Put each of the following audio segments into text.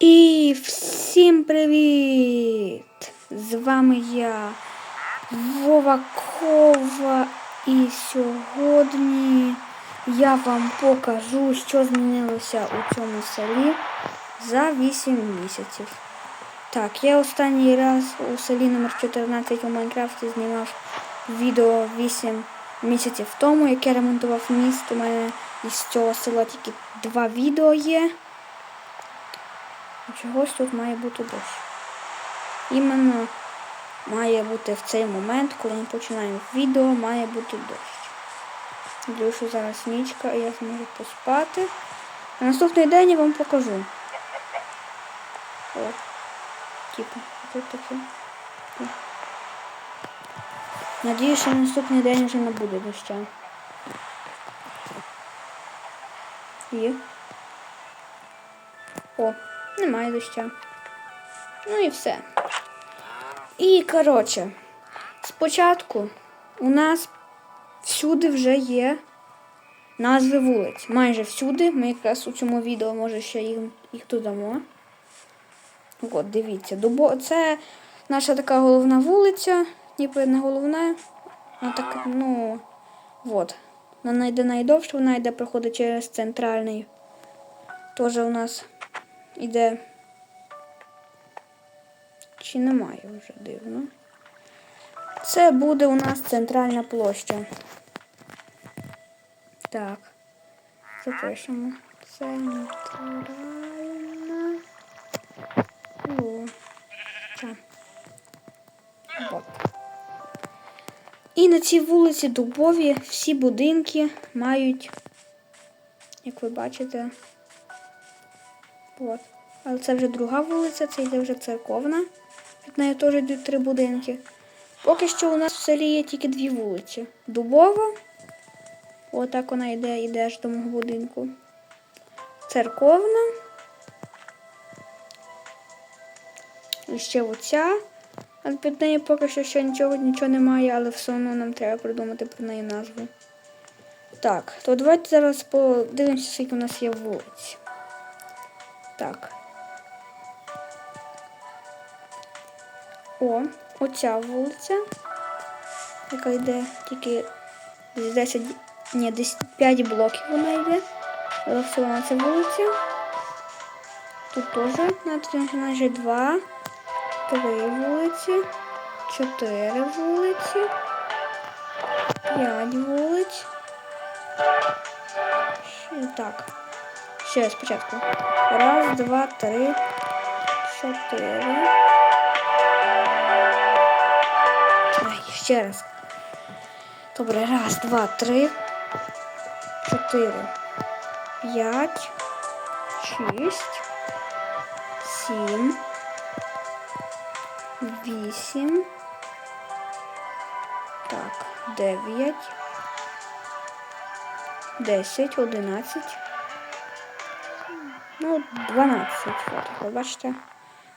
І всім привіт! З вами я, Вова Кова, і сьогодні я вам покажу, що змінилося у цьому селі за 8 місяців. Так, я останній раз у селі номер 14 у Майнкрафті знімав відео 8 місяців тому, як я ремонтував міст. У мене із цього села тільки два відео є. І Чогось тут має бути дощ. Іменно має бути в цей момент, коли ми починаємо відео, має бути дощ. Думаю, що зараз нічка і я зможу поспати. А наступний день я вам покажу. О, типу, тут таке. Надіюсь, що наступний день вже не буде доща. Є. О, немає доща. Ну і все. І, коротше, спочатку у нас всюди вже є назви вулиць. Майже всюди. Ми якраз у цьому відео, може, ще їх, їх додамо. От, дивіться, Дубо... це наша така головна вулиця, ніби не головна, а така, ну, от. Вона йде найдовше, вона йде проходить через центральний. Теж у нас іде. Чи немає вже дивно. Це буде у нас центральна площа. Так. Запишемо. Центральна. О. Так. От. І на цій вулиці Дубові всі будинки мають, як ви бачите, От. Але це вже друга вулиця, це йде вже церковна. Від неї теж йдуть три будинки. Поки що у нас в селі є тільки дві вулиці. Дубова. Отак вона йде, йде аж до мого будинку. Церковна. І ще оця. А під нею поки що ще нічого нічого немає, але все одно нам треба придумати про неї назву. Так, то давайте зараз подивимося, скільки у нас є вулиць. Так. О, оця вулиця, яка йде тільки десь 10, ні, десь 5 блоків вона йде. Але все одно це вулиця. Тут теж на майже 2, 3 вулиці, 4 вулиці, 5 вулиць. Так. Ще спочатку. Раз, два, три, чотири. Ай, ще раз. Добре, раз, два, три, чотири, п'ять, шість, сім, вісім. Так, дев'ять, десять, одинадцять. Ну, 12 фото, бачите?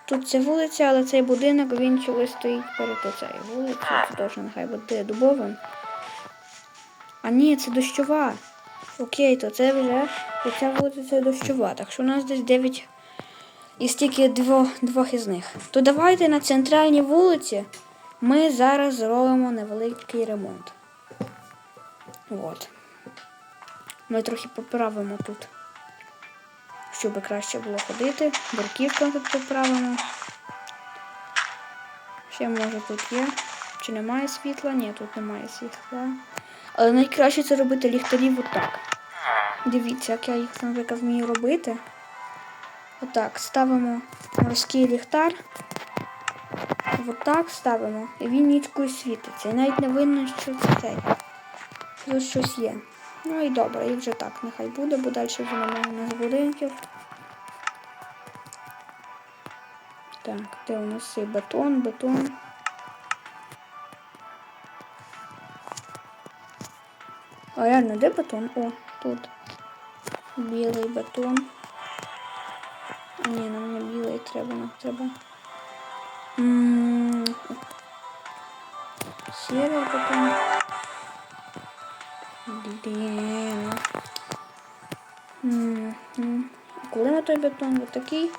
Тут це вулиця, але цей будинок він чогось стоїть перед оцею вулицею. Це теж нехай буде дубовим. А ні, це дощова. Окей, то це вже оця вулиця дощова. Так що у нас десь 9 і стільки двох, двох із них. То давайте на центральній вулиці ми зараз зробимо невеликий ремонт. От. Ми трохи поправимо тут щоб краще було ходити. Борківку тут поправимо. Ще може тут є. Чи немає світла? Ні, тут немає світла. Але найкраще це робити ліхтарів отак. Дивіться, як я їх, наприклад, вмію робити. Отак, ставимо морський ліхтар. Отак ставимо. І він нічкою світиться. І навіть не видно, що це. Тут щось є. Ну і добре, і вже так нехай буде, бо далі вже немає у нас будинків. Так, де у нас є бетон, бетон. А реально, де бетон? О, тут. Білий бетон. Ні, нам не білий треба, нам треба. Сірий бетон. Блін. Коли на той бетон? Ось такий.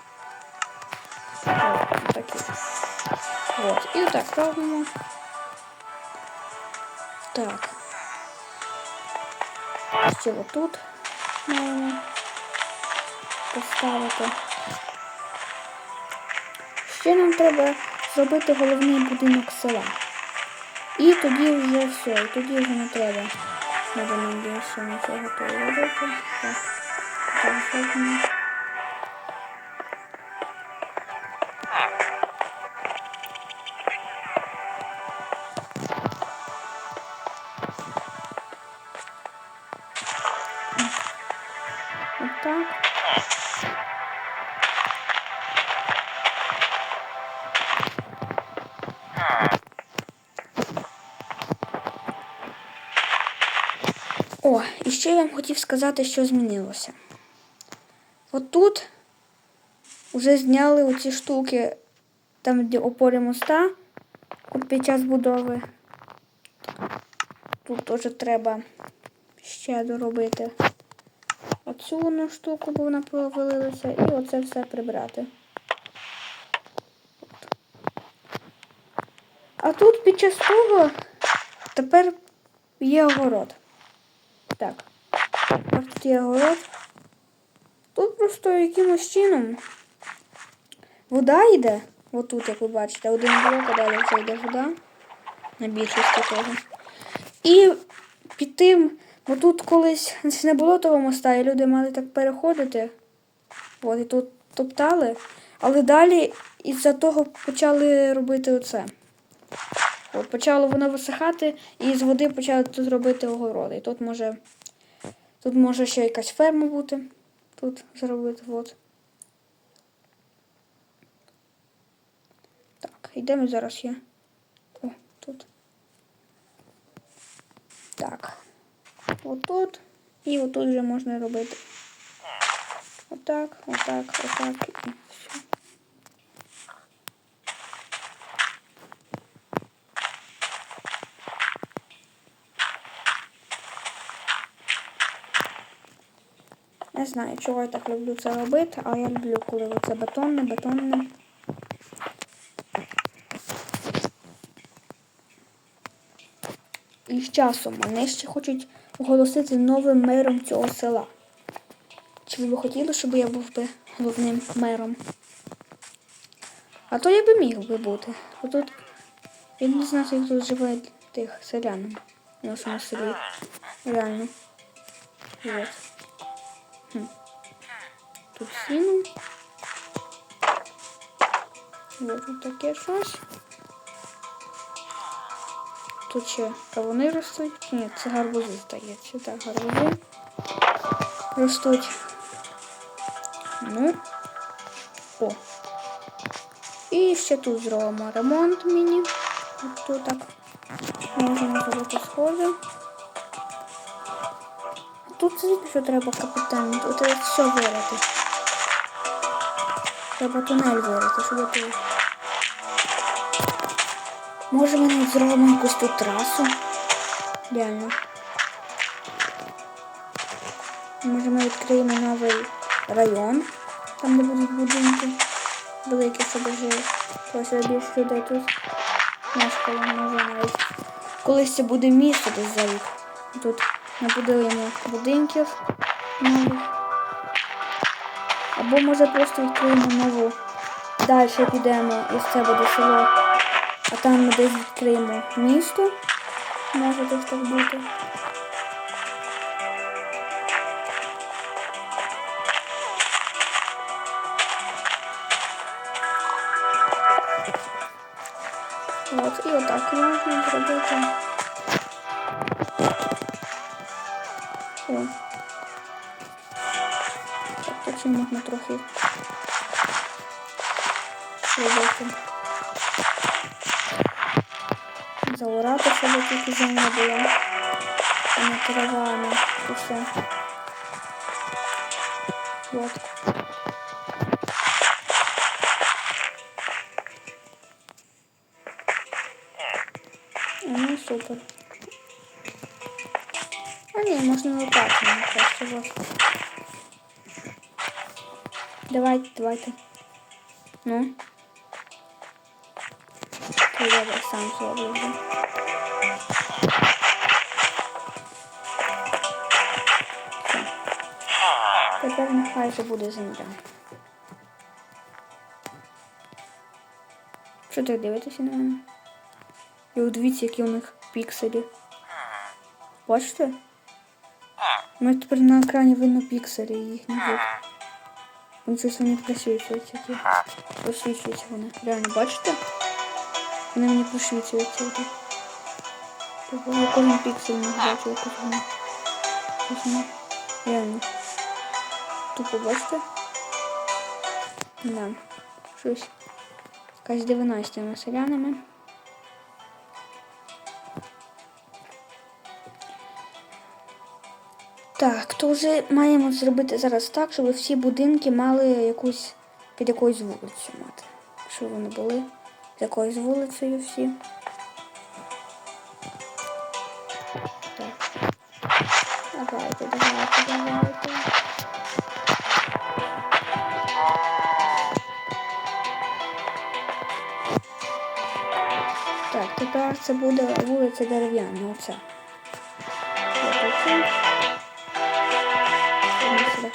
От, такі. От. І отак робимо. Так. Ще отут маємо поставити. Ще нам треба зробити головний будинок села. І тоді вже все, і тоді вже не треба. Буде нам більше нічого того робити. Так, так, зробимо. Отак. Вам хотів сказати, що змінилося. От тут вже зняли оці штуки, там, де опори моста під час будови. Тут теж треба ще доробити оцю одну штуку, бо вона провалилася, і оце все прибрати. А тут під час того тепер є огород. Так. Ось тут просто якимось чином вода йде. Отут, як ви бачите, один блок, а далі вже йде вода. На більшості того. І під тим, бо тут колись не було того моста, і люди мали так переходити. От, і тут топтали. Але далі із-за того почали робити оце. От, почало воно висихати, і з води почали тут робити огороди. І тут може, тут може ще якась ферма бути. Тут зробити. От. Так, йдемо зараз є? О, тут. Так. Отут. І отут вже можна робити. Отак, отак, отак Не знаю, чого я так люблю це робити, але я люблю, коли це бетонне, бетонне. І з часом мене ще хочуть оголосити новим мером цього села. Чи ви б хотіли, щоб я був би головним мером? А то я би міг би бути. Бо тут я не знаю, як тут живе тих селян в нашому селі. Реально. Вот. Хм. Тут. Таке щось. Тут ще кавуни ростуть. Ні, це гарбузи здається. Так, гарбузи ростуть. Ну. О. І ще тут зробимо ремонт міні. От тут так можемо зробити сходи. Тут що треба капітально. Тут треба все вирити. Треба тунель вирити, щоб тут. Може ми навіть зробимо якусь тут трасу. Реально. Може ми відкриємо новий район, там де будуть будинки великі, щоб вже просто більше людей тут мешкало, може навіть. Колись це буде місто десь за рік. Тут набудуємо будинків нових. Або може просто відкриємо нову. Далі підемо із це буде село. А там ми десь відкриємо місто. Може десь так бути. От, і отак можна зробити. Так, можна трохи зробити. Заорати, щоб тільки земля була. А не трава, не усе. Вот. Ну, супер. А ні, можна лопатами просто вот. Давайте, давайте. Ну. Я так сам зроблю. Тепер нехай вже буде земля. Що так дивитеся на мене? І дивіться, які у них пікселі. Бачите? У мене тепер на екрані видно пікселі їхні. От. Вони щось вони просвічуються ті. Просвічуються вони. Реально, бачите? Вони мені просвічуються. отут. Тобто я кожен піксель не бачу. Ось вони. Реально. Тупо бачите? Да. Щось. Якась дивина з тими селянами. Так, то вже маємо зробити зараз так, щоб всі будинки мали якусь під якоюсь вулицею мати. Щоб вони були з якоюсь вулицею всі. Так. Давайте, давайте, давайте. Так, тепер це буде вулиця дерев'яна, оця.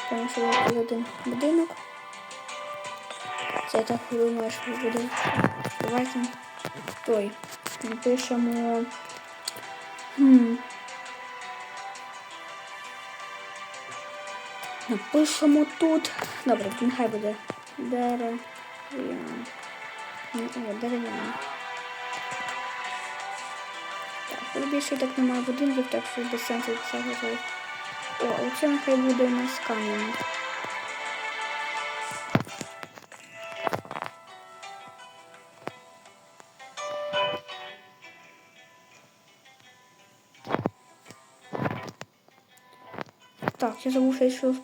Тому що один будинок. Це так думаю, що буде. Давайте той. Напишемо. Хм. Напишемо тут. Добре, нехай буде дерев'яна. Дерев'яна. Так, більше так немає будинків, так що без сенсу це говорити. О, оце нехай буде у нас камінь. Так, я забув, що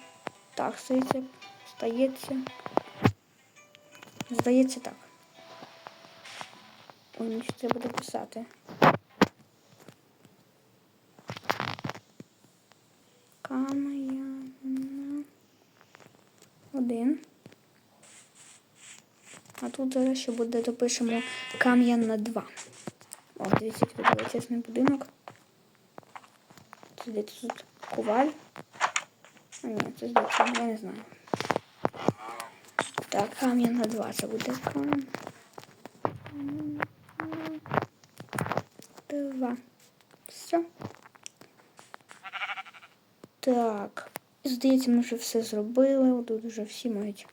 так стається. Стається. Здається так. Мені ще треба дописати. Кам'яна. Один. А тут зараз ще буде допишемо кам'яна 2. О, дивіться, тут величезний будинок. Це десь тут коваль. А ні, це здається, я не знаю. Так, кам'яна 2 це буде кам'яна. Два. Все. Так. Здається, ми вже все зробили. Тут вже всі мають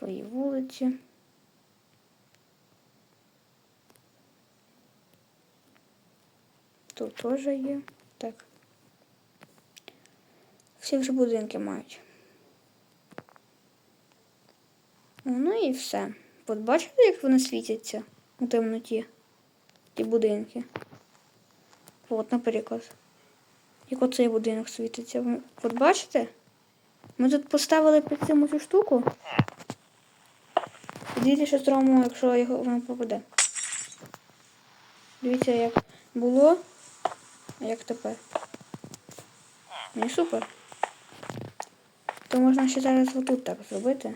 свої вулиці. Тут теж є. Так. Всі вже будинки мають. Ну і все. От бачите, як вони світяться у темноті? Ті будинки. От, наприклад. Як оцей будинок світиться. От бачите? Ми тут поставили під цим цю штуку. Дивіться, що зробимо, якщо його воно попаде. Дивіться, як було, а як тепер. Не супер. То можна ще зараз отут так зробити.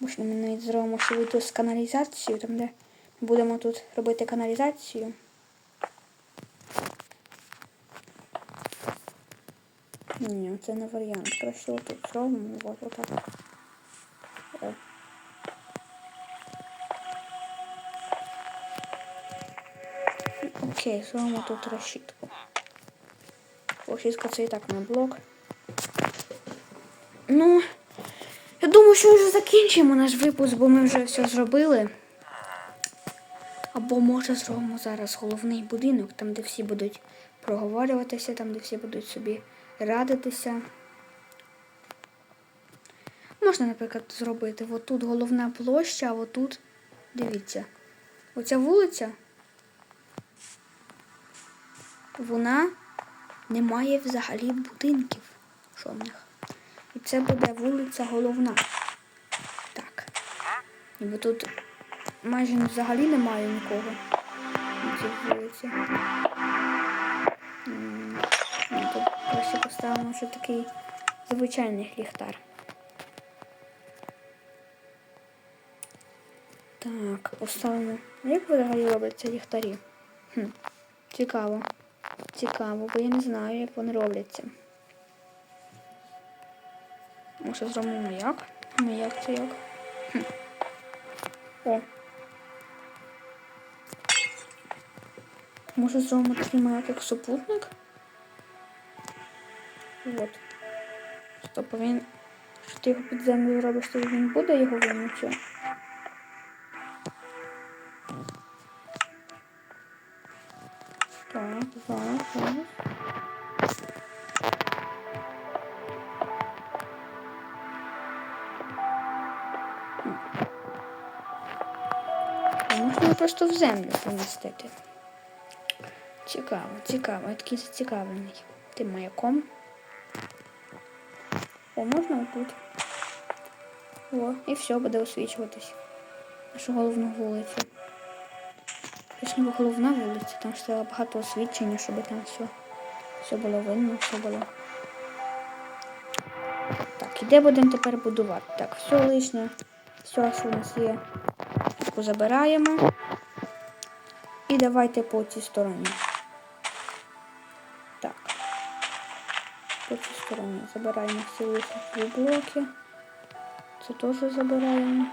Можна ми навіть зробимо ще тут з каналізацією, там де будемо тут робити каналізацію. Ні, це не варіант. Краще отут зробимо, от отак. О. Окей, зробимо тут решітку. Решітка це і так не блок. Ну, я думаю, що вже закінчимо наш випуск, бо ми вже все зробили. Або може зробимо зараз головний будинок, там де всі будуть проговорюватися, там де всі будуть собі радитися. Можна, наприклад, зробити отут головна площа, а отут, дивіться, оця вулиця, вона не має взагалі будинків жодних. І це буде вулиця головна. Так. Ніби тут майже взагалі немає нікого на цій вулиці. Поверсі поставимо ще такий звичайний ліхтар. Так, поставимо. Як взагалі робляться ліхтарі? Хм, цікаво. Цікаво, бо я не знаю, як вони робляться. Може зробимо маяк? Маяк це як? Хм. О. Може зробимо такий маяк, як супутник? Вот. Стоп, він. Що ти його під землю робиш, то він буде його видно чи? Так, зараз, зараз. Можна просто в землю помістити. Цікаво, цікаво, я такий зацікавлений. Тим маяком. О, можна отут. О, і все, буде освічуватись. Нашу головну вулицю. Точніше, головна вулиця, там треба багато освічення, щоб там все, все було видно, все було. Так, і де будемо тепер будувати? Так, все лишнє, все, що у нас є, позабираємо. І давайте по цій стороні. Стороні забираємо всі лишні блоки. Це теж забираємо.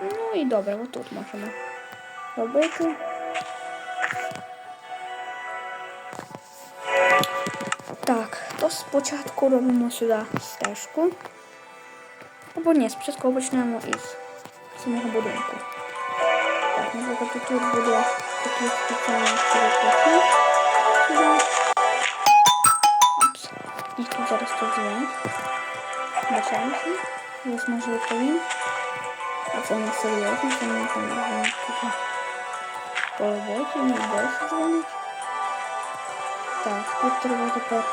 Ну і добре, отут можемо робити. Так, то спочатку робимо сюди стежку. Або ні, спочатку почнемо із самого будинку. Так, наприклад, тут буде такий спеціальний черепахи. Сюди. Опс. І тут зараз тут дзвонить. Бачаємося. Я зможу відповім. А це не серйозно, це не дзвонить тут. По роботі, не досі дзвонить. Так, тут треба тепер,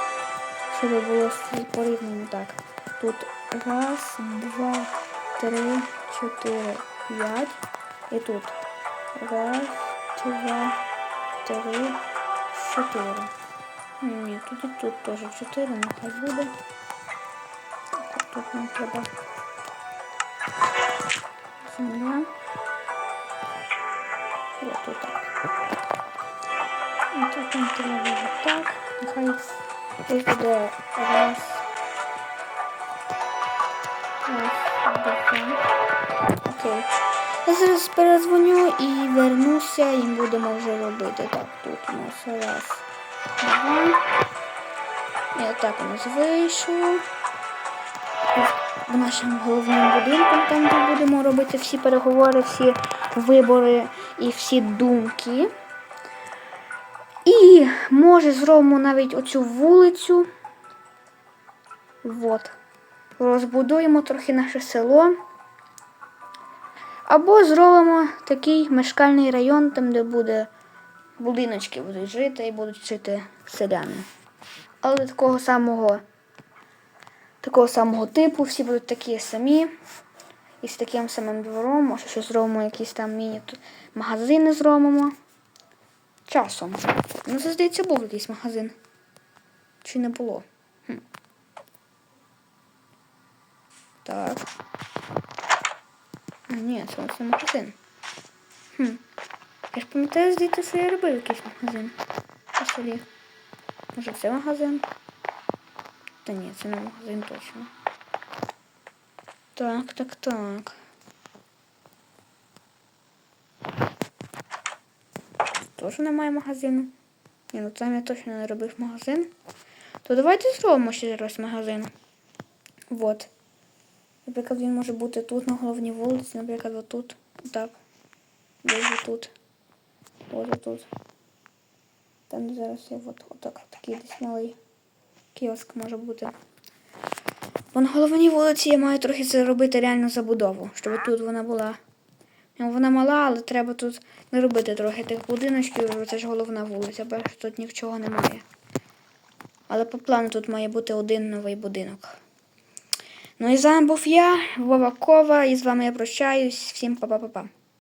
щоб було порівняно так. Тут раз, два, три, чотири, п'ять. І тут раз, два, три, чотири. Ні, тут і тут теж чотири, нехай буде. Так, от тут нам треба земля. От отак. І тут нам треба так. Нехай тут буде раз. Окей. Я зараз перезвоню і вернуся і будемо вже робити. Так, тут у нас раз, два. І отак у нас вийшло. В нашому головному будинку, там де будемо робити всі переговори, всі вибори і всі думки. І може зробимо навіть оцю вулицю. Вот розбудуємо трохи наше село. Або зробимо такий мешкальний район, там, де буде будиночки будуть жити і будуть жити селяни. Але такого самого, такого самого типу, всі будуть такі самі. І з таким самим двором, може щось зробимо, якісь там міні-магазини зробимо. Часом. Ну, це, здається, був якийсь магазин. Чи не було? Хм. Так. А, ні, це оце магазин. Хм. Я ж пам'ятаю, здається, що я робив якийсь магазин. У селі. Може це магазин? Та ні, це не магазин точно. Так, так, так. Теж немає магазину. Ні, ну там я точно не робив магазин. То давайте зробимо ще раз магазин. Вот. Наприклад, він може бути тут на головній вулиці, наприклад, отут. Так. Десь тут. Ось тут. Там зараз є от, отак, такий десь малий кіоск може бути. Бо на головній вулиці я маю трохи зробити реальну забудову, щоб тут вона була. Ну, Вона мала, але треба тут не робити трохи тих будиночків, це ж головна вулиця, бо тут нічого немає. Але по плану тут має бути один новий будинок. Ну і з вами був я, Вова Кова, і з вами я прощаюсь. Всім па-па-па-па.